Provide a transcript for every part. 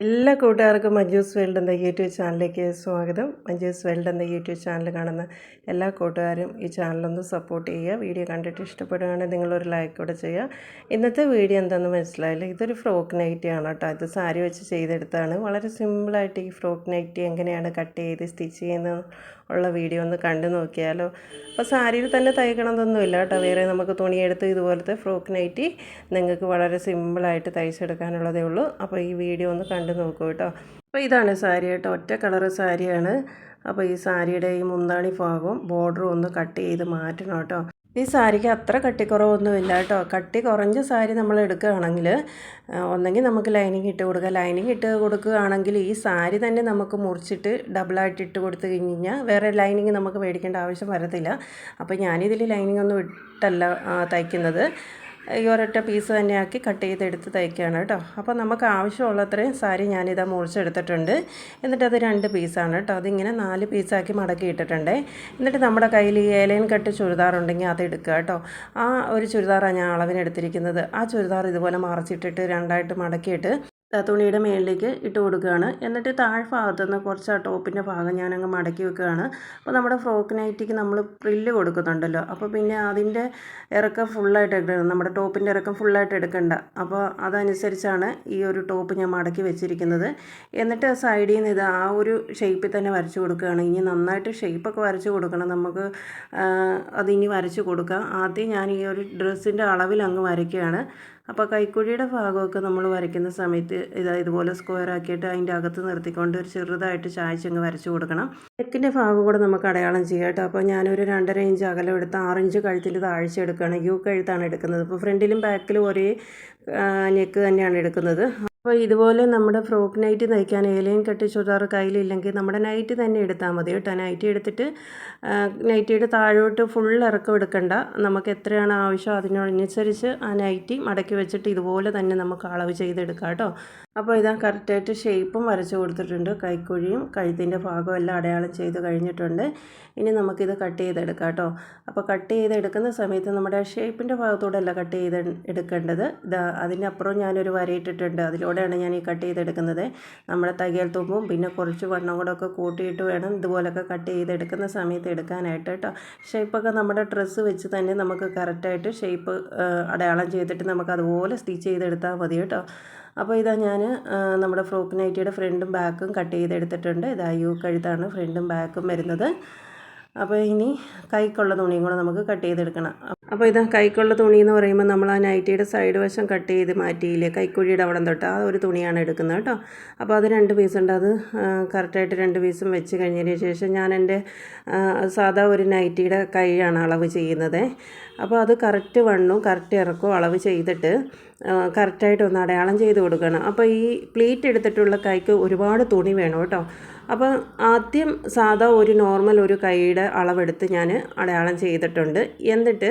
എല്ലാ കൂട്ടുകാർക്കും മഞ്ജൂസ് വേൾഡ് എന്ന യൂട്യൂബ് ചാനലിലേക്ക് സ്വാഗതം. മഞ്ജൂസ് വേൾഡ് എന്ന യൂട്യൂബ് ചാനൽ കാണുന്ന എല്ലാ കൂട്ടുകാരും ഈ ചാനലൊന്ന് സപ്പോർട്ട് ചെയ്യുക. വീഡിയോ കണ്ടിട്ട് ഇഷ്ടപ്പെടുകയാണെങ്കിൽ നിങ്ങളൊരു ലൈക്ക് കൂടെ ചെയ്യുക. ഇന്നത്തെ വീഡിയോ എന്താണെന്ന് മനസ്സിലായില്ല? ഇതൊരു ഫ്രോക്ക് നൈറ്റി ആണ് കേട്ടോ. ഇത് സാരി വെച്ച് ചെയ്തെടുത്താണ് വളരെ സിമ്പിളായിട്ട് ഈ ഫ്രോക്ക് നൈറ്റി എങ്ങനെയാണ് കട്ട് ചെയ്ത് സ്റ്റിച്ച് ചെയ്യുന്നത് ഉള്ള വീഡിയോ ഒന്ന് കണ്ടു നോക്കിയാലോ. അപ്പോൾ സാരിയിൽ തന്നെ തയ്ക്കണമെന്നൊന്നുമില്ല കേട്ടോ. വേറെ നമുക്ക് തുണിയെടുത്ത് ഇതുപോലത്തെ ഫ്രോക്ക് നൈറ്റി നിങ്ങൾക്ക് വളരെ സിമ്പിളായിട്ട് തയ്ച്ചെടുക്കാനുള്ളതേ ഉള്ളൂ. അപ്പോൾ ഈ വീഡിയോ ഒന്ന് കണ്ടു നോക്കൂ കേട്ടോ. അപ്പോൾ ഇതാണ് സാരി കേട്ടോ. ഒറ്റ കളറ് സാരിയാണ്. അപ്പോൾ ഈ സാരിയുടെ ഈ മുന്താണി ഭാഗവും ബോർഡറും ഒന്ന് കട്ട് ചെയ്ത് മാറ്റണം കേട്ടോ. ഈ സാരിക്ക് അത്ര കട്ടിക്കുറവൊന്നുമില്ല കേട്ടോ. കട്ടി കുറഞ്ഞ സാരി നമ്മൾ എടുക്കുകയാണെങ്കിൽ ഒന്നെങ്കിൽ നമുക്ക് ലൈനിങ് ഇട്ട് കൊടുക്കുക. ലൈനിങ് ഇട്ട് കൊടുക്കുകയാണെങ്കിൽ ഈ സാരി തന്നെ നമുക്ക് മുറിച്ചിട്ട് ഡബിളായിട്ട് ഇട്ട് കൊടുത്തു കഴിഞ്ഞ് കഴിഞ്ഞാൽ വേറെ ലൈനിങ് നമുക്ക് മേടിക്കേണ്ട ആവശ്യം വരത്തില്ല. അപ്പോൾ ഞാനിതിൽ ലൈനിങ് ഒന്നും ഇട്ടല്ല തയ്ക്കുന്നത്. ഈ ഒരൊറ്റ പീസ് തന്നെ ആക്കി കട്ട് ചെയ്തെടുത്ത് തയ്ക്കുകയാണ് കേട്ടോ. അപ്പോൾ നമുക്ക് ആവശ്യമുള്ളത്രയും സാരി ഞാനിതാ മുറിച്ചെടുത്തിട്ടുണ്ട്. എന്നിട്ട് അത് രണ്ട് പീസാണ് കേട്ടോ. അതിങ്ങനെ നാല് പീസാക്കി മടക്കി ഇട്ടിട്ടുണ്ട്. എന്നിട്ട് നമ്മുടെ കയ്യിൽ ഈ ഏലൈൻ കട്ട് ചുരിദാറുണ്ടെങ്കിൽ അത് എടുക്കുക കേട്ടോ. ആ ഒരു ചുരിദാറാണ് ഞാൻ അളവിനെടുത്തിരിക്കുന്നത്. ആ ചുരിദാർ ഇതുപോലെ മറച്ചിട്ടിട്ട് രണ്ടായിട്ട് മടക്കിയിട്ട് തുണിയുടെ മേളിലേക്ക് ഇട്ട് കൊടുക്കുകയാണ്. എന്നിട്ട് താഴ്ഭാഗത്തുനിന്ന് കുറച്ച് ആ ടോപ്പിന്റെ ഭാഗം ഞാനങ്ങ് മടക്കി വെക്കുകയാണ്. അപ്പോൾ നമ്മുടെ ഫ്രോക്ക് നൈറ്റിക്ക് നമ്മൾ പ്രില്ല് കൊടുക്കുന്നുണ്ടല്ലോ. അപ്പോൾ പിന്നെ അതിന്റെ ഇറക്കം ഫുള്ളായിട്ട് എടുക്കണം നമ്മുടെ ടോപ്പിന്റെ ഇറക്കം ഫുള്ളായിട്ട് എടുക്കണ്ട. അപ്പോൾ അതനുസരിച്ചാണ് ഈ ഒരു ടോപ്പ് ഞാൻ മടക്കി വെച്ചിരിക്കുന്നത്. എന്നിട്ട് സൈഡിൽ നിന്ന് ഇത് ആ ഒരു ഷേപ്പിൽ തന്നെ വരച്ച് കൊടുക്കുകയാണ്. ഇനി നന്നായിട്ട് ഷേപ്പൊക്കെ വരച്ച് കൊടുക്കണം. നമുക്ക് അതിനി വരച്ച് കൊടുക്കാം. ആദ്യം ഞാൻ ഈ ഒരു ഡ്രസ്സിന്റെ അളവിൽ അങ്ങ് വരയ്ക്കുകയാണ്. അപ്പോൾ കൈക്കുഴിയുടെ ഭാഗമൊക്കെ നമ്മൾ വരയ്ക്കുന്ന സമയത്ത് ഇതാ ഇതുപോലെ സ്ക്വയർ ആക്കിയിട്ട് അതിന്റെ അകത്ത് നിർത്തിക്കൊണ്ട് ഒരു ചെറുതായിട്ട് ചായച്ചങ്ങ് വരച്ചു കൊടുക്കണം. നെക്കിന്റെ ഭാഗം കൂടെ നമുക്ക് അടയാളം ചെയ്യാം കേട്ടോ. അപ്പോൾ ഞാനൊരു രണ്ടര ഇഞ്ച് അകലം എടുത്ത് ആറിഞ്ച് കഴുത്തിൽ താഴ്ച എടുക്കുകയാണ് യു കഴുത്താണ് എടുക്കുന്നത്. അപ്പോൾ ഫ്രണ്ടിലും ബാക്കിലും ഒരേ നെക്ക് തന്നെയാണ് എടുക്കുന്നത്. അപ്പോൾ ഇതുപോലെ നമ്മുടെ ഫ്രോക്ക് നൈറ്റ് തയ്ക്കാൻ ഏലയും കെട്ടി ചുരിദാർ കയ്യിലില്ലെങ്കിൽ നമ്മുടെ നൈറ്റ് തന്നെ എടുത്താൽ മതി കേട്ടോ. നൈറ്റ് എടുത്തിട്ട് നൈറ്റിയുടെ താഴോട്ട് ഫുൾ ഇറക്കം എടുക്കണ്ട. നമുക്ക് എത്രയാണ് ആവശ്യം അതിനനുസരിച്ച് ആ നൈറ്റി മടക്കി വെച്ചിട്ട് ഇതുപോലെ തന്നെ നമുക്ക് അളവ് ചെയ്തെടുക്കാം കേട്ടോ. അപ്പോൾ ഇതാ കറക്റ്റായിട്ട് ഷേപ്പും വരച്ച് കൊടുത്തിട്ടുണ്ട്. കൈക്കുഴിയും കഴുത്തിന്റെ ഭാഗവും എല്ലാം അടയാളം ചെയ്ത് കഴിഞ്ഞിട്ടുണ്ട്. ഇനി നമുക്കിത് കട്ട് ചെയ്തെടുക്കാം കേട്ടോ. അപ്പോൾ കട്ട് ചെയ്തെടുക്കുന്ന സമയത്ത് നമ്മുടെ ഷേപ്പിന്റെ ഭാഗത്തോടെ അല്ല കട്ട് ചെയ്ത് എടുക്കേണ്ടത്. ഇതാ അതിനപ്പുറം ഞാനൊരു വരയിട്ടിട്ടുണ്ട് അതിലൂടെയാണ് ഞാൻ ഈ കട്ട് ചെയ്തെടുക്കുന്നത്. നമ്മുടെ തയ്യൽ തുമ്പും പിന്നെ കുറച്ച് വണ്ണം കൂടെ ഒക്കെ കൂട്ടിയിട്ട് വേണം ഇതുപോലൊക്കെ കട്ട് ചെയ്തെടുക്കുന്ന സമയത്ത് എടുക്കാനായിട്ട് കേട്ടോ. ഷേപ്പൊക്കെ നമ്മുടെ ഡ്രസ്സ് വെച്ച് തന്നെ നമുക്ക് കറക്റ്റായിട്ട് ഷേപ്പ് അടയാളം ചെയ്തിട്ട് നമുക്ക് അതുപോലെ സ്റ്റിച്ച് ചെയ്തെടുത്താൽ മതി കേട്ടോ. അപ്പോൾ ഇതാ ഞാൻ നമ്മുടെ ഫ്രോക്ക് നൈറ്റിയുടെ ഫ്രണ്ടും ബാക്കും കട്ട് ചെയ്തെടുത്തിട്ടുണ്ട്. ഇതാ യു കഴുത്താണ് ഫ്രണ്ടും ബാക്കും വരുന്നത്. അപ്പോൾ ഇനി കൈക്കുള്ള തുണിയും കൂടെ നമുക്ക് കട്ട് ചെയ്തെടുക്കണം. അപ്പോൾ ഇത് കൈക്കുള്ള തുണി എന്ന് പറയുമ്പോൾ നമ്മൾ ആ നൈറ്റിയുടെ സൈഡ് വശം കട്ട് ചെയ്ത് മാറ്റിയില്ലേ? കൈക്കുഴിയുടെ അവിടെ തൊട്ട് ആ ഒരു തുണിയാണ് എടുക്കുന്നത് കേട്ടോ. അപ്പോൾ അത് രണ്ട് പീസ് ഉണ്ട്. അത് കറക്റ്റായിട്ട് രണ്ട് പീസും വെച്ച് കഴിഞ്ഞതിന് ശേഷം ഞാൻ എന്റെ സാധാ ഒരു നൈറ്റിയുടെ കൈയാണ് അളവ് ചെയ്യുന്നത്. അപ്പോൾ അത് കറക്റ്റ് വണ്ണും കറക്റ്റ് ഇറക്കവും അളവ് ചെയ്തിട്ട് കറക്റ്റായിട്ട് ഒന്ന് അടയാളം ചെയ്ത് കൊടുക്കണം. അപ്പോൾ ഈ പ്ലീറ്റ് എടുത്തിട്ടുള്ള കൈക്ക് ഒരുപാട് തുണി വേണം കേട്ടോ. അപ്പോൾ ആദ്യം സാധാ ഒരു നോർമൽ ഒരു കൈയുടെ അളവെടുത്ത് ഞാൻ അടയാളം ചെയ്തിട്ടുണ്ട്. എന്നിട്ട്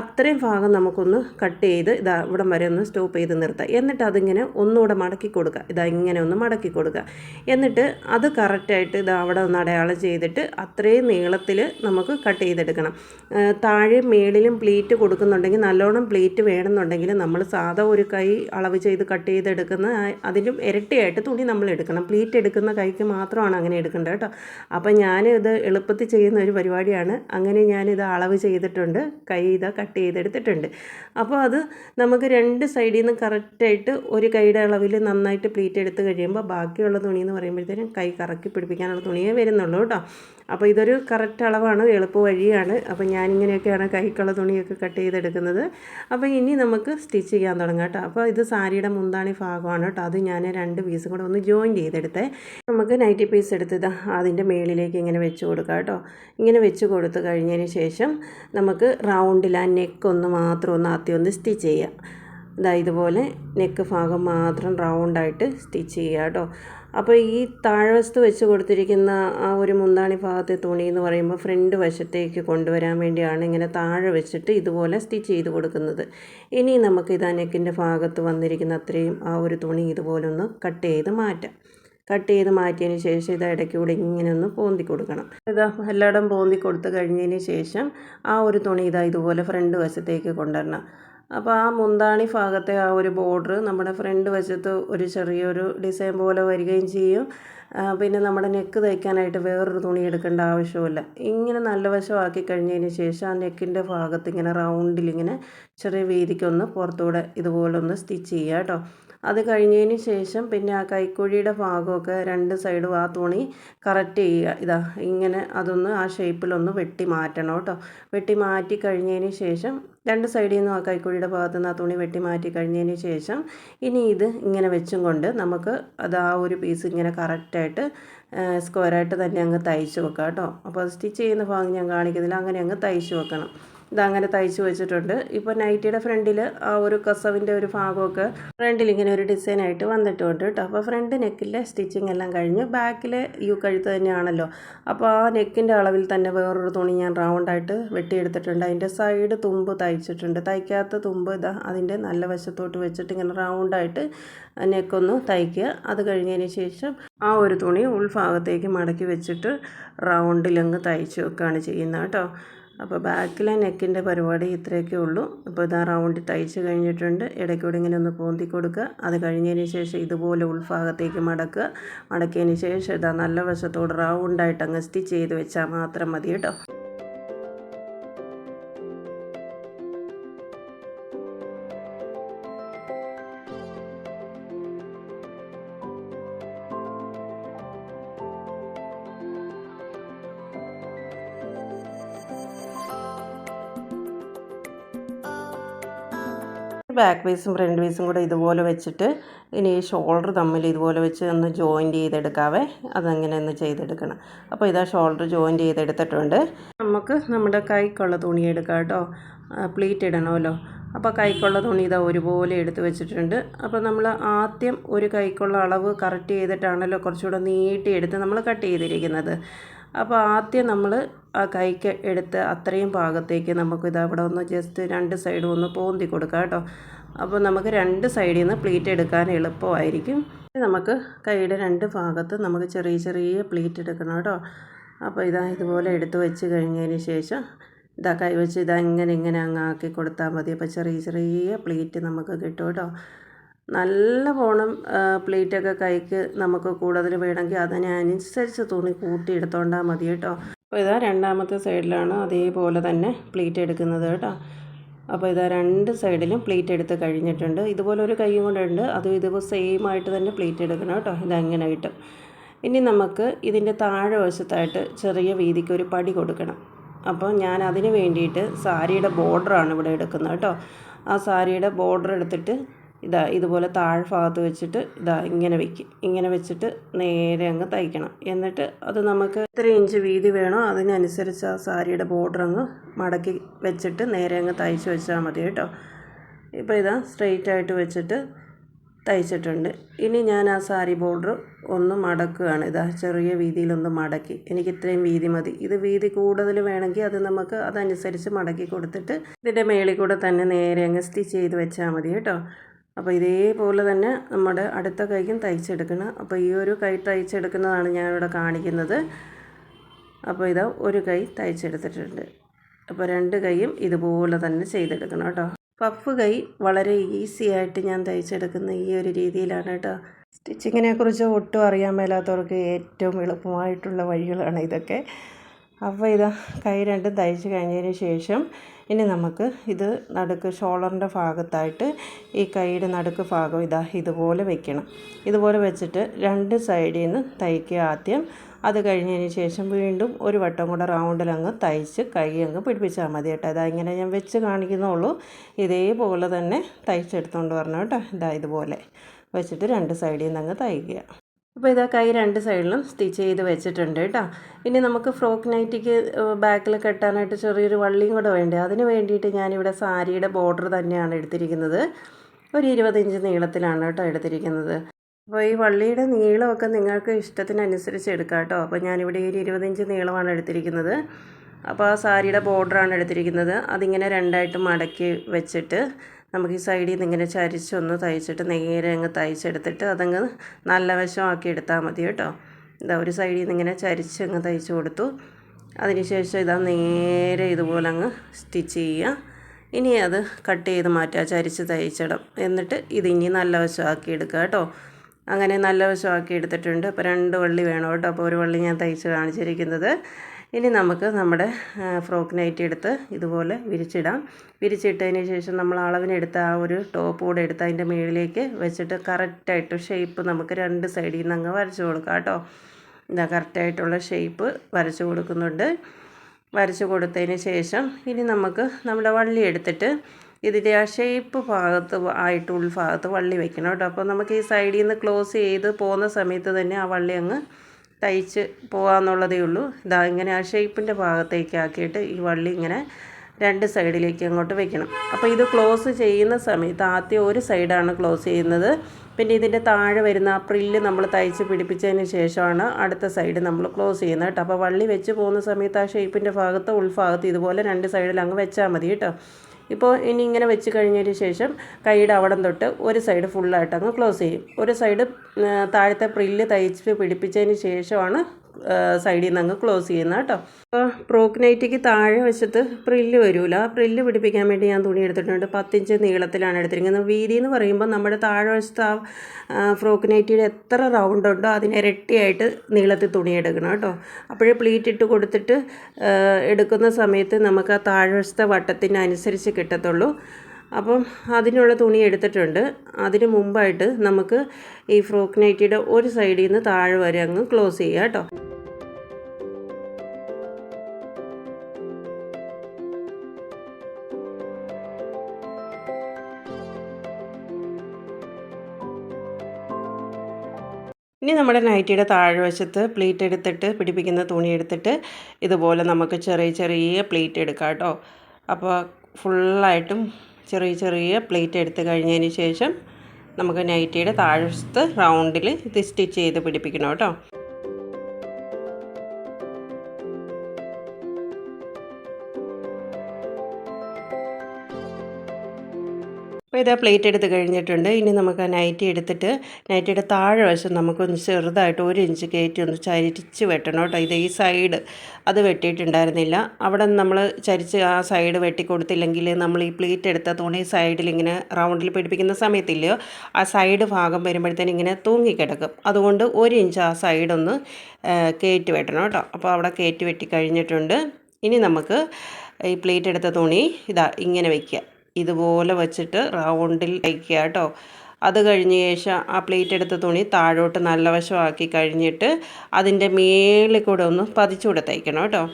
അത്രയും ഭാഗം നമുക്കൊന്ന് കട്ട് ചെയ്ത് ഇതാ ഇവിടം വരെ ഒന്ന് സ്റ്റോപ്പ് ചെയ്ത് നിർത്തുക എന്നിട്ട് അതിങ്ങനെ ഒന്നുകൂടെ മടക്കി കൊടുക്കുക. ഇതാ ഇങ്ങനെ ഒന്ന് മടക്കി കൊടുക്കുക. എന്നിട്ട് അത് കറക്റ്റായിട്ട് ഇതാ അവിടെ ഒന്ന് അടയാളം ചെയ്തിട്ട് അത്രയും നീളത്തിൽ നമുക്ക് കട്ട് ചെയ്തെടുക്കണം. താഴെ മേളിലും പ്ലീറ്റ് കൊടുക്കുന്നുണ്ടെങ്കിൽ നല്ലോണം പ്ലീറ്റ് വേണമെന്നുണ്ടെങ്കിൽ നമ്മൾ സാധാ ഒരു കൈ അളവ് ചെയ്ത് കട്ട് ചെയ്തെടുക്കുന്ന അതിലും ഇരട്ടിയായിട്ട് തുണി നമ്മൾ എടുക്കണം. പ്ലീറ്റ് എടുക്കുന്ന കൈക്ക് മാത്രമാണ് ആണ് അങ്ങനെ എടുക്കേണ്ടത് കേട്ടോ. അപ്പോൾ ഞാൻ ഇത് എളുപ്പത്തിൽ ചെയ്യുന്ന ഒരു പരിപാടിയാണ്. അങ്ങനെ ഞാനിത് അളവ് ചെയ്തിട്ടുണ്ട്. കൈ ഇത് കട്ട് ചെയ്തെടുത്തിട്ടുണ്ട്. അപ്പോൾ അത് നമുക്ക് രണ്ട് സൈഡിൽ നിന്ന് കറക്റ്റായിട്ട് ഒരു കൈയുടെ അളവിൽ നന്നായിട്ട് പ്ലീറ്റ് എടുത്ത് കഴിയുമ്പോൾ ബാക്കിയുള്ള തുണി എന്ന് പറയുമ്പോഴത്തേനും കൈ കറക്കി പിടിപ്പിക്കാനുള്ള തുണിയേ വരുന്നുള്ളൂ കേട്ടോ. അപ്പോൾ ഇതൊരു കറക്റ്റ് അളവാണ്. എളുപ്പ വഴിയാണ്. അപ്പോൾ ഞാനിങ്ങനെയൊക്കെയാണ് കൈക്കുള്ള തുണിയൊക്കെ കട്ട് ചെയ്തെടുക്കുന്നത്. അപ്പോൾ ഇനി നമുക്ക് സ്റ്റിച്ച് ചെയ്യാൻ തുടങ്ങാം കേട്ടോ. അപ്പോൾ ഇത് സാരിയുടെ മുന്താണി ഭാഗമാണ് കേട്ടോ. അത് ഞാൻ രണ്ട് പീസും കൂടെ ഒന്ന് ജോയിൻ ചെയ്തെടുത്തേ. നമുക്ക് നൈറ്റി പീസ് എടുത്ത് അതിന്റെ മേളിലേക്ക് ഇങ്ങനെ വെച്ച് കൊടുക്കുക കേട്ടോ. ഇങ്ങനെ വെച്ച് കൊടുത്ത് കഴിഞ്ഞതിന് ശേഷം നമുക്ക് റൗണ്ടിൽ ആ നെക്ക് ഒന്ന് മാത്രം ഒന്ന് ആദ്യം ഒന്ന് സ്റ്റിച്ച് ചെയ്യാം ഇതാ ഇതുപോലെ നെക്ക് ഭാഗം മാത്രം റൗണ്ടായിട്ട് സ്റ്റിച്ച് ചെയ്യുക കേട്ടോ. അപ്പോൾ ഈ താഴ്വശത്ത് വെച്ച് കൊടുത്തിരിക്കുന്ന ആ ഒരു മുന്താണി ഭാഗത്തെ തുണി എന്ന് പറയുമ്പോൾ ഫ്രണ്ട് വശത്തേക്ക് കൊണ്ടുവരാൻ വേണ്ടിയാണ് ഇങ്ങനെ താഴെ വെച്ചിട്ട് ഇതുപോലെ സ്റ്റിച്ച് ചെയ്ത് കൊടുക്കുന്നത്. ഇനി നമുക്ക് ഇതാ നെക്കിന്റെ ഭാഗത്ത് വന്നിരിക്കുന്ന അത്രയും ആ ഒരു തുണി ഇതുപോലെ ഒന്ന് കട്ട് ചെയ്ത് മാറ്റാം. കട്ട് ചെയ്ത് മാറ്റിയതിന് ശേഷം ഇത് ഇടയ്ക്കൂടെ ഇങ്ങനെ ഒന്ന് പോന്തി കൊടുക്കണം. ഇതാ എല്ലായിടം പോന്തി കൊടുത്ത് കഴിഞ്ഞതിന് ശേഷം ആ ഒരു തുണി ഇതാ ഇതുപോലെ ഫ്രണ്ട് വശത്തേക്ക് കൊണ്ടുവരണം. അപ്പോൾ ആ മുന്താണി ഭാഗത്തെ ആ ഒരു ബോർഡർ നമ്മുടെ ഫ്രണ്ട് വശത്ത് ഒരു ചെറിയൊരു ഡിസൈൻ പോലെ വരികയും ചെയ്യും. പിന്നെ നമ്മുടെ നെക്ക് തയ്ക്കാനായിട്ട് വേറൊരു തുണി എടുക്കേണ്ട ആവശ്യമില്ല ഇങ്ങനെ നല്ല വശമാക്കി കഴിഞ്ഞതിന് ശേഷം ആ നെക്കിന്റെ ഭാഗത്ത് ഇങ്ങനെ റൗണ്ടിൽ ഇങ്ങനെ ചെറിയ വീതിക്കൊന്ന് പുറത്തൂടെ ഇതുപോലെ ഒന്ന് സ്റ്റിച്ച് ചെയ്യുക കേട്ടോ. അത് കഴിഞ്ഞതിന് ശേഷം പിന്നെ ആ കൈക്കുഴിയുടെ ഭാഗമൊക്കെ രണ്ട് സൈഡും ആ തുണി കറക്റ്റ് ചെയ്യുക. ഇതാ ഇങ്ങനെ അതൊന്ന് ആ ഷേപ്പിലൊന്ന് വെട്ടി മാറ്റണം കേട്ടോ. വെട്ടി മാറ്റി കഴിഞ്ഞതിന് ശേഷം രണ്ട് സൈഡിൽ നിന്നും ആ കൈക്കുഴിയുടെ ഭാഗത്തു നിന്ന് ആ തുണി വെട്ടി മാറ്റി കഴിഞ്ഞതിന് ശേഷം ഇനി ഇത് ഇങ്ങനെ വെച്ചും കൊണ്ട് നമുക്ക് അത് ആ ഒരു പീസ് ഇങ്ങനെ കറക്റ്റായിട്ട് സ്ക്വയറായിട്ട് തന്നെ അങ്ങ് തയ്ച്ച് വെക്കാം കേട്ടോ. അപ്പോൾ സ്റ്റിച്ച് ചെയ്യുന്ന ഭാഗം ഞാൻ കാണിക്കുന്നില്ല. അങ്ങനെ അങ്ങ് തയ്ച്ച് വെക്കണം. ഇതങ്ങനെ തയ്ച്ച് വെച്ചിട്ടുണ്ട്. ഇപ്പോൾ നൈറ്റിയുടെ ഫ്രണ്ടിൽ ആ ഒരു കസവിന്റെ ഒരു ഭാഗമൊക്കെ ഫ്രണ്ടിൽ ഇങ്ങനെ ഒരു ഡിസൈനായിട്ട് വന്നിട്ടുണ്ട് കേട്ടോ അപ്പോൾ ഫ്രണ്ട് നെക്കിലെ സ്റ്റിച്ചിങ് എല്ലാം കഴിഞ്ഞ് ബാക്കിലെ യു കഴുത്ത് തന്നെയാണല്ലോ. അപ്പോൾ ആ നെക്കിന്റെ അളവിൽ തന്നെ വേറൊരു തുണി ഞാൻ റൗണ്ടായിട്ട് വെട്ടിയെടുത്തിട്ടുണ്ട്. അതിന്റെ സൈഡ് തുമ്പ് തയ്ച്ചിട്ടുണ്ട്. തയ്ക്കാത്ത തുമ്പ് ഇതാ അതിന്റെ നല്ല വശത്തോട്ട് വെച്ചിട്ട് ഇങ്ങനെ റൗണ്ടായിട്ട് നെക്കൊന്ന് തയ്ക്കുക. അത് കഴിഞ്ഞതിന് ശേഷം ആ ഒരു തുണി ഉൾഭാഗത്തേക്ക് മടക്കി വെച്ചിട്ട് റൗണ്ടിലങ്ങ് തയ്ച്ച് വെക്കുകയാണ് ചെയ്യുന്നത് കേട്ടോ അപ്പോൾ ബാക്കിലെ നെക്കിന്റെ പരിപാടി ഇത്രയൊക്കെ ഉള്ളൂ. അപ്പോൾ ഇതാ റൗണ്ട് തയ്ച്ച് കഴിഞ്ഞിട്ടുണ്ട്. ഇടയ്ക്കൂടെ ഇങ്ങനെ ഒന്ന് പോന്തി കൊടുക്കുക. അത് കഴിഞ്ഞതിന് ശേഷം ഇതുപോലെ ഉൾഭാഗത്തേക്ക് മടക്കുക. മടക്കിയതിന് ശേഷം ഇതാ നല്ല വശത്തോട് റൗണ്ടായിട്ട് അങ്ങ് സ്റ്റിച്ച് ചെയ്ത് വെച്ചാൽ മാത്രം മതി കേട്ടോ. ബാക്ക് പീസും ഫ്രണ്ട് പീസും കൂടെ ഇതുപോലെ വെച്ചിട്ട് ഇനി ഷോൾഡർ തമ്മിൽ ഇതുപോലെ വെച്ച് ഒന്ന് ജോയിന്റ് ചെയ്തെടുക്കാവേ. അതങ്ങനെ ഒന്ന് ചെയ്തെടുക്കണം. അപ്പോൾ ഇതാ ഷോൾഡർ ജോയിന്റ് ചെയ്തെടുത്തിട്ടുണ്ട്. നമുക്ക് നമ്മുടെ കൈക്കുള്ള തുണി എടുക്കാം കേട്ടോ. പ്ലീറ്റ് ഇടണമല്ലോ. അപ്പോൾ കൈക്കുള്ള തുണി ഇതാ ഒരുപോലെ എടുത്ത് വെച്ചിട്ടുണ്ട്. അപ്പോൾ നമ്മൾ ആദ്യം ഒരു കൈക്കുള്ള അളവ് കറക്റ്റ് ചെയ്തിട്ടാണല്ലോ കുറച്ചുകൂടെ നീട്ടിയെടുത്ത് നമ്മൾ കട്ട് ചെയ്തിരിക്കുന്നത്. അപ്പോൾ ആദ്യം നമ്മൾ ആ കൈക്ക് എടുത്ത് അത്രയും ഭാഗത്തേക്ക് നമുക്ക് ഇത് അവിടെ ഒന്ന് ജസ്റ്റ് രണ്ട് സൈഡും ഒന്ന് പോന്തി കൊടുക്കാം കേട്ടോ. അപ്പോൾ നമുക്ക് രണ്ട് സൈഡിൽ നിന്ന് പ്ലീറ്റ് എടുക്കാൻ എളുപ്പമായിരിക്കും. നമുക്ക് കൈയുടെ രണ്ട് ഭാഗത്ത് നമുക്ക് ചെറിയ ചെറിയ പ്ലീറ്റ് എടുക്കണം കേട്ടോ. അപ്പോൾ ഇതാ ഇതുപോലെ എടുത്ത് വെച്ച് കഴിഞ്ഞതിന് ശേഷം ഇതാ കൈ വെച്ച് ഇതാ ഇങ്ങനെ ഇങ്ങനെ അങ്ങ് ആക്കി കൊടുത്താൽ മതി. അപ്പോൾ ചെറിയ ചെറിയ പ്ലീറ്റ് നമുക്ക് കിട്ടും കേട്ടോ. നല്ല പോണം പ്ലേറ്റൊക്കെ കൈക്ക് നമുക്ക് കൂടുതൽ വേണമെങ്കിൽ അതിനനുസരിച്ച് തുണി കൂട്ടി എടുത്തോണ്ടാൽ മതി കേട്ടോ. അപ്പോൾ ഇതാ രണ്ടാമത്തെ സൈഡിലാണ് അതേപോലെ തന്നെ പ്ലേറ്റ് എടുക്കുന്നത് കേട്ടോ. അപ്പോൾ ഇതാ രണ്ട് സൈഡിലും പ്ലേറ്റ് എടുത്ത് കഴിഞ്ഞിട്ടുണ്ട്. ഇതുപോലെ ഒരു കൈയും കൊണ്ടുണ്ട് അതും ഇതുപോലെ സെയിം ആയിട്ട് തന്നെ പ്ലേറ്റ് എടുക്കണം കേട്ടോ. ഇതങ്ങനെ കിട്ടും ഇനി നമുക്ക് ഇതിന്റെ താഴെ വശത്തായിട്ട് ചെറിയ വീതിക്ക് ഒരു പടി കൊടുക്കണം. അപ്പോൾ ഞാൻ അതിന് വേണ്ടിയിട്ട് സാരിയുടെ ബോർഡറാണ് ഇവിടെ എടുക്കുന്നത് കേട്ടോ. ആ സാരിയുടെ ബോർഡർ എടുത്തിട്ട് ഇതാ ഇതുപോലെ താഴ്ഭാഗത്ത് വെച്ചിട്ട് ഇതാ ഇങ്ങനെ വെക്കും ഇങ്ങനെ വെച്ചിട്ട് നേരെ അങ്ങ് തയ്ക്കണം. എന്നിട്ട് അത് നമുക്ക് എത്ര ഇഞ്ച് വീതി വേണോ അതിനനുസരിച്ച് ആ സാരിയുടെ ബോർഡർ അങ്ങ് മടക്കി വെച്ചിട്ട് നേരെ അങ്ങ് തയ്ച്ച് വെച്ചാൽ മതി കേട്ടോ. ഇപ്പോൾ ഇതാ സ്ട്രെയിറ്റ് ആയിട്ട് വെച്ചിട്ട് തയ്ച്ചിട്ടുണ്ട്. ഇനി ഞാൻ ആ സാരി ബോർഡർ ഒന്ന് മടക്കുകയാണ്. ഇതാ ചെറിയ വീതിയിലൊന്ന് മടക്കി. എനിക്ക് ഇത്രയും വീതി മതി. ഇത് വീതി കൂടുതൽ വേണമെങ്കിൽ അത് നമുക്ക് അതനുസരിച്ച് മടക്കി കൊടുത്തിട്ട് ഇതിന്റെ മേളിൽ കൂടെ തന്നെ നേരെ അങ്ങ് സ്റ്റിച്ച് ചെയ്ത് വെച്ചാൽ മതി കേട്ടോ. അപ്പോൾ ഇതേപോലെ തന്നെ നമ്മുടെ അടുത്ത കൈക്കും തയ്ച്ചെടുക്കണം. അപ്പോൾ ഈ ഒരു കൈ തയ്ച്ചെടുക്കുന്നതാണ് ഞാനിവിടെ കാണിക്കുന്നത്. അപ്പോൾ ഇതാ ഒരു കൈ തയ്ച്ചെടുത്തിട്ടുണ്ട്. അപ്പോൾ രണ്ട് കൈയും ഇതുപോലെ തന്നെ ചെയ്തെടുക്കണം കേട്ടോ. പഫ് കൈ വളരെ ഈസി ആയിട്ട് ഞാൻ തയ്ച്ചെടുക്കുന്ന ഈ ഒരു രീതിയിലാണ് കേട്ടോ. സ്റ്റിച്ചിങ്ങിനെക്കുറിച്ച് ഒട്ടും അറിയാൻ മേലാത്തവർക്ക് ഏറ്റവും എളുപ്പമായിട്ടുള്ള വഴികളാണ് ഇതൊക്കെ. അപ്പോൾ ഇത് കൈ രണ്ടും തയ്ച്ച് കഴിഞ്ഞതിന് ശേഷം ഇനി നമുക്ക് ഇത് നടുക്ക് ഷോളറിന്റെ ഭാഗത്തായിട്ട് ഈ കൈയുടെ നടുക്ക് ഭാഗം ഇതാ ഇതുപോലെ വെക്കണം. ഇതുപോലെ വെച്ചിട്ട് രണ്ട് സൈഡിൽ നിന്ന് തയ്ക്കുക ആദ്യം. അത് കഴിഞ്ഞതിന് ശേഷം വീണ്ടും ഒരു വട്ടം കൂടെ റൗണ്ടിൽ അങ്ങ് തയ്ച്ച് കൈ അങ്ങ് പിടിപ്പിച്ചാൽ മതി കേട്ടോ. ഇതാ ഇങ്ങനെ ഞാൻ വെച്ച് കാണിക്കുന്നുള്ളൂ ഇതേപോലെ തന്നെ തയ്ച്ചെടുത്തുകൊണ്ട് വരണം കേട്ടോ. ഇതാ ഇതുപോലെ വെച്ചിട്ട് രണ്ട് സൈഡിൽ നിന്ന് അങ്ങ് തയ്ക്കുക. അപ്പോൾ ഇതാ കൈ രണ്ട് സൈഡിലും സ്റ്റിച്ച് ചെയ്ത് വെച്ചിട്ടുണ്ട് കേട്ടോ. ഇനി നമുക്ക് ഫ്രോക്ക് നൈറ്റിക്ക് ബാക്കിൽ കെട്ടാനായിട്ട് ചെറിയൊരു വള്ളിയും കൂടെ വേണ്ടേ? അതിന് വേണ്ടിയിട്ട് ഞാനിവിടെ സാരിയുടെ ബോർഡർ തന്നെയാണ് എടുത്തിരിക്കുന്നത്. ഒരു ഇരുപത് ഇഞ്ച് നീളത്തിലാണ് കേട്ടോ എടുത്തിരിക്കുന്നത്. അപ്പോൾ ഈ വള്ളിയുടെ നീളമൊക്കെ നിങ്ങൾക്ക് ഇഷ്ടത്തിനനുസരിച്ച് എടുക്കാം കേട്ടോ. അപ്പോൾ ഞാനിവിടെ ഒരു ഇരുപത് ഇഞ്ച് നീളമാണ് എടുത്തിരിക്കുന്നത്. അപ്പോൾ ആ സാരിയുടെ ബോർഡറാണ് എടുത്തിരിക്കുന്നത്. അതിങ്ങനെ രണ്ടായിട്ട് മടക്കി വെച്ചിട്ട് നമുക്ക് ഈ സൈഡിൽ നിന്ന് ഇങ്ങനെ ചരിച്ചൊന്ന് തയ്ച്ചിട്ട് നേരെ അങ്ങ് തയ്ച്ചെടുത്തിട്ട് അതങ്ങ് നല്ല വശമാക്കി എടുത്താൽ മതി കേട്ടോ. ഇതാ ഒരു സൈഡിൽ നിന്ന് ഇങ്ങനെ ചരിച്ച് അങ്ങ് തയ്ച്ച് കൊടുത്തു. അതിനുശേഷം ഇതാ നേരെ ഇതുപോലെ അങ്ങ് സ്റ്റിച്ച് ചെയ്യുക. ഇനി അത് കട്ട് ചെയ്ത് മാറ്റുക ചരിച്ച് തയ്ച്ചിടാം. എന്നിട്ട് ഇത് ഇനി നല്ല വശമാക്കി എടുക്കുക കേട്ടോ. അങ്ങനെ നല്ല വശമാക്കി എടുത്തിട്ടുണ്ട്. അപ്പോൾ രണ്ട് വള്ളി വേണം കേട്ടോ. അപ്പോൾ ഒരു വള്ളി ഞാൻ തയ്ച്ച് കാണിച്ചിരിക്കുന്നത്. ഇനി നമുക്ക് നമ്മുടെ ഫ്രോക്ക് നൈറ്റി എടുത്ത് ഇതുപോലെ വിരിച്ചിടാം. വിരിച്ചിട്ടതിന് ശേഷം നമ്മൾ അളവിനെടുത്ത ആ ഒരു ടോപ്പ് കൂടെ എടുത്ത് അതിന്റെ മുകളിലേക്ക് വെച്ചിട്ട് കറക്റ്റായിട്ട് ഷേപ്പ് നമുക്ക് രണ്ട് സൈഡിൽ നിന്ന് അങ്ങ് വരച്ച് കൊടുക്കാം കേട്ടോ. ഇതാ കറക്റ്റായിട്ടുള്ള ഷേപ്പ് വരച്ച് കൊടുക്കുന്നുണ്ട്. വരച്ച് കൊടുത്തതിന് ശേഷം ഇനി നമുക്ക് നമ്മുടെ വള്ളി എടുത്തിട്ട് ഇതിന്റെ ആ ഷേപ്പ് ഭാഗത്ത് ആയിട്ട് ഉൾഭാഗത്ത് വള്ളി വെക്കണം കേട്ടോ. അപ്പോൾ നമുക്ക് ഈ സൈഡിൽ നിന്ന് ക്ലോസ് ചെയ്ത് പോകുന്ന സമയത്ത് തന്നെ ആ വള്ളി അങ്ങ് തയ്ച്ച് പോകാമെന്നുള്ളതേ ഉള്ളൂ. ഇതാ ഇങ്ങനെ ആ ഷേപ്പിന്റെ ഭാഗത്തേക്ക് ആക്കിയിട്ട് ഈ വള്ളി ഇങ്ങനെ രണ്ട് സൈഡിലേക്ക് അങ്ങോട്ട് വെക്കണം. അപ്പോൾ ഇത് ക്ലോസ് ചെയ്യുന്ന സമയത്ത് ആദ്യം ഒരു സൈഡാണ് ക്ലോസ് ചെയ്യുന്നത്. പിന്നെ ഇതിന്റെ താഴെ വരുന്ന ആ പ്രില്ല് നമ്മൾ തയ്ച്ച് പിടിപ്പിച്ചതിന് ശേഷമാണ് അടുത്ത സൈഡ് നമ്മൾ ക്ലോസ് ചെയ്യുന്നത് കേട്ടോ. അപ്പോൾ വള്ളി വെച്ച് പോകുന്ന സമയത്ത് ആ ഷേപ്പിന്റെ ഭാഗത്ത് ഉൾഭാഗത്ത് ഇതുപോലെ രണ്ട് സൈഡിൽ അങ്ങ് വെച്ചാൽ മതി കേട്ടോ. ഇപ്പോൾ ഇനി ഇങ്ങനെ വെച്ച് കഴിഞ്ഞതിന് ശേഷം കൈയുടെ അവിടം തൊട്ട് ഒരു സൈഡ് ഫുള്ളായിട്ട് അങ്ങ് ക്ലോസ് ചെയ്യും. ഒരു സൈഡ് താഴത്തെ പ്രില്ല് തയ്ച്ച് പിടിപ്പിച്ചതിന് ശേഷമാണ് സൈഡിൽ നിന്ന് അങ്ങ് ക്ലോസ് ചെയ്യുന്ന കേട്ടോ. അപ്പോൾ പ്രോക്നൈറ്റിക്ക് താഴെ വശത്ത് പ്രില്ല് വരില്ല ആ പ്രില്ല് പിടിപ്പിക്കാൻ വേണ്ടി ഞാൻ തുണി എടുത്തിട്ടുണ്ട്. പത്തിഞ്ച് നീളത്തിലാണ് എടുത്തിരിക്കുന്നത്. വീതി എന്ന് പറയുമ്പോൾ നമ്മുടെ താഴെ വശത്ത് ആ ഫ്രോക്ക് നൈറ്റിയുടെ എത്ര റൗണ്ട് ഉണ്ടോ അതിന് ഇരട്ടിയായിട്ട് നീളത്തിൽ തുണി എടുക്കണം കേട്ടോ. അപ്പോഴേ പ്ലീറ്റ് ഇട്ട് കൊടുത്തിട്ട് എടുക്കുന്ന സമയത്ത് നമുക്ക് ആ താഴെ വശത്തെ വട്ടത്തിനനുസരിച്ച് കിട്ടത്തുള്ളൂ. അപ്പം അതിനുള്ള തുണി എടുത്തിട്ടുണ്ട്. അതിന് മുമ്പായിട്ട് നമുക്ക് ഈ ഫ്രോക്ക് നൈറ്റിയുടെ ഒരു സൈഡിൽ നിന്ന് താഴെ വരെ അങ്ങ് ക്ലോസ് ചെയ്യുക കേട്ടോ. ഇനി നമ്മുടെ നൈറ്റിയുടെ താഴെ താഴ്വശത്ത് പ്ലേറ്റ് എടുത്തിട്ട് പിടിപ്പിക്കുന്ന തുണി എടുത്തിട്ട് ഇതുപോലെ നമുക്ക് ചെറിയ ചെറിയ പ്ലേറ്റ് എടുക്കാം കേട്ടോ. അപ്പോൾ ഫുള്ളായിട്ടും ചെറിയ ചെറിയ പ്ലേറ്റ് എടുത്ത് കഴിഞ്ഞതിന് ശേഷം നമുക്ക് നൈറ്റിയുടെ താഴത്ത് റൗണ്ടിൽ ഇത് സ്റ്റിച്ച് ചെയ്ത് പിടിപ്പിക്കണം കേട്ടോ. അപ്പോൾ ഇതാ പ്ലേറ്റ് എടുത്ത് കഴിഞ്ഞിട്ടുണ്ട്. ഇനി നമുക്ക് നൈറ്റി എടുത്തിട്ട് നൈറ്റിയുടെ താഴെ വശം നമുക്കൊന്ന് ചെറുതായിട്ട് ഒരു ഇഞ്ച് കയറ്റി ഒന്ന് ചരിച്ച് വെട്ടണം കേട്ടോ. ഇത് ഈ സൈഡ് അത് വെട്ടിയിട്ടുണ്ടായിരുന്നില്ല. അവിടെ നമ്മൾ ചരിച്ച് ആ സൈഡ് വെട്ടി കൊടുത്തില്ലെങ്കിൽ നമ്മൾ ഈ പ്ലേറ്റ് എടുത്ത തുണി സൈഡിൽ ഇങ്ങനെ റൗണ്ടിൽ പിടിപ്പിക്കുന്ന സമയത്തില്ലയോ ആ സൈഡ് ഭാഗം വരുമ്പോഴത്തേനും ഇങ്ങനെ തൂങ്ങിക്കിടക്കും. അതുകൊണ്ട് ഒരു ഇഞ്ച് ആ സൈഡൊന്ന് കയറ്റി വെട്ടണം കേട്ടോ. അപ്പോൾ അവിടെ കയറ്റി വെട്ടി കഴിഞ്ഞിട്ടുണ്ട്. ഇനി നമുക്ക് ഈ പ്ലേറ്റ് എടുത്ത തുണി ഇതാ ഇങ്ങനെ വയ്ക്കുക ഇതുപോലെ വെച്ചിട്ട് റൗണ്ടിൽ അയക്കുക കേട്ടോ. അത് കഴിഞ്ഞ ശേഷം ആ പ്ലേറ്റ് എടുത്ത തുണി താഴോട്ട് നല്ല വശമാക്കി കഴിഞ്ഞിട്ട് അതിന്റെ മേളിൽ കൂടെ ഒന്ന് പതിച്ചുകൂടെ തയ്ക്കണം കേട്ടോ.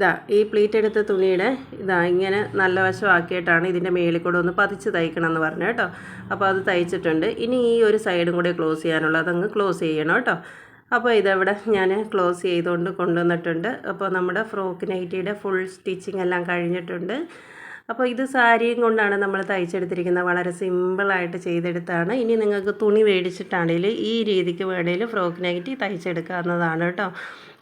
ഇതാ ഈ പ്ലീറ്റ് എടുത്ത തുണിയുടെ ഇതാ ഇങ്ങനെ നല്ല വശമാക്കിയിട്ടാണ് ഇതിന്റെ മേളിൽ കൂടെ ഒന്ന് പതിച്ച് തയ്ക്കണം എന്ന് പറഞ്ഞു കേട്ടോ. അപ്പോൾ അത് തയ്ച്ചിട്ടുണ്ട്. ഇനി ഈ ഒരു സൈഡും കൂടെ ക്ലോസ് ചെയ്യാനുള്ളത് അതങ്ങ് ക്ലോസ് ചെയ്യണം കേട്ടോ. അപ്പോൾ ഇതവിടെ ഞാൻ ക്ലോസ് ചെയ്തുകൊണ്ട് കൊണ്ടുവന്നിട്ടുണ്ട്. അപ്പോൾ നമ്മുടെ ഫ്രോക്ക് നൈറ്റിയുടെ ഫുൾ സ്റ്റിച്ചിങ് എല്ലാം കഴിഞ്ഞിട്ടുണ്ട്. അപ്പോൾ ഇത് സാരിയും കൊണ്ടാണ് നമ്മൾ തയ്ച്ചെടുത്തിരിക്കുന്നത്. വളരെ സിമ്പിളായിട്ട് ചെയ്തെടുത്താണ്. ഇനി നിങ്ങൾക്ക് തുണി മേടിച്ചിട്ടാണെങ്കിൽ ഈ രീതിക്ക് വേണമെങ്കിൽ ഫ്രോക്ക് നെഗറ്റി തയ്ച്ചെടുക്കാവുന്നതാണ് കേട്ടോ.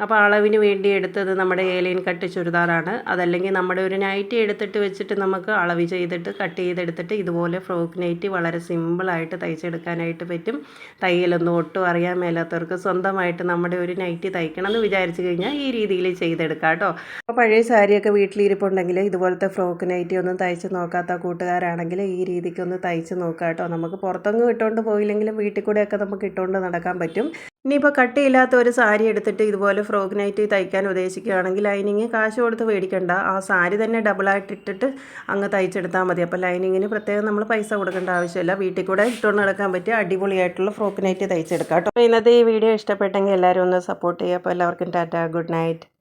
അപ്പോൾ അളവിന് വേണ്ടി എടുത്തത് നമ്മുടെ ഏലിയൻ കട്ട് ചുരിദാറാണ്. അതല്ലെങ്കിൽ നമ്മുടെ ഒരു നൈറ്റി എടുത്തിട്ട് വെച്ചിട്ട് നമുക്ക് അളവ് ചെയ്തിട്ട് കട്ട് ചെയ്തെടുത്തിട്ട് ഇതുപോലെ ഫ്രോക്ക് നൈറ്റി വളരെ സിമ്പിളായിട്ട് തയ്ച്ചെടുക്കാനായിട്ട് പറ്റും. തയ്യലൊന്നും ഒട്ടും അറിയാൻ മേലാത്തവർക്ക് സ്വന്തമായിട്ട് നമ്മുടെ ഒരു നൈറ്റി തയ്ക്കണം എന്ന് വിചാരിച്ചു കഴിഞ്ഞാൽ ഈ രീതിയിൽ ചെയ്തെടുക്കാം കേട്ടോ. അപ്പോൾ പഴയ സാരിയൊക്കെ വീട്ടിലിരിപ്പുണ്ടെങ്കിൽ ഇതുപോലത്തെ ഫ്രോക്ക് നൈറ്റി ഒന്നും തയ്ച്ച് നോക്കാത്ത കൂട്ടുകാരാണെങ്കിൽ ഈ രീതിക്കൊന്ന് തയ്ച്ച് നോക്കാം കേട്ടോ. നമുക്ക് പുറത്തൊന്നും ഇട്ടുകൊണ്ട് പോയില്ലെങ്കിലും വീട്ടിൽ കൂടെയൊക്കെ നമുക്ക് ഇട്ടുകൊണ്ട് നടക്കാൻ പറ്റും. ഇനിയിപ്പോൾ കട്ടിയില്ലാത്ത ഒരു സാരി എടുത്തിട്ട് ഇതുപോലെ ഫ്രോക്ക് നൈറ്റ് തയ്ക്കാൻ ഉദ്ദേശിക്കുകയാണെങ്കിൽ ലൈനിങ് കാശ് കൊടുത്ത് മേടിക്കണ്ട. ആ സാരി തന്നെ ഡബിളായിട്ട് ഇട്ടിട്ട് അങ്ങ് തയ്ച്ചെടുത്താൽ മതി. അപ്പോൾ ലൈനിങ്ങിന് പ്രത്യേകം നമ്മൾ പൈസ കൊടുക്കേണ്ട ആവശ്യമില്ല. വീട്ടിൽ കൂടെ ഇട്ടുകൊണ്ട് നടക്കാൻ പറ്റിയ അടിപൊളിയായിട്ടുള്ള ഫ്രോക്ക് നൈറ്റ് തയ്ച്ചെടുക്കാം കേട്ടോ. ഇന്നത്തെ ഈ വീഡിയോ ഇഷ്ടപ്പെട്ടെങ്കിൽ എല്ലാവരും ഒന്ന് സപ്പോർട്ട് ചെയ്യുക. അപ്പോൾ എല്ലാവർക്കും ടാറ്റ. Good night.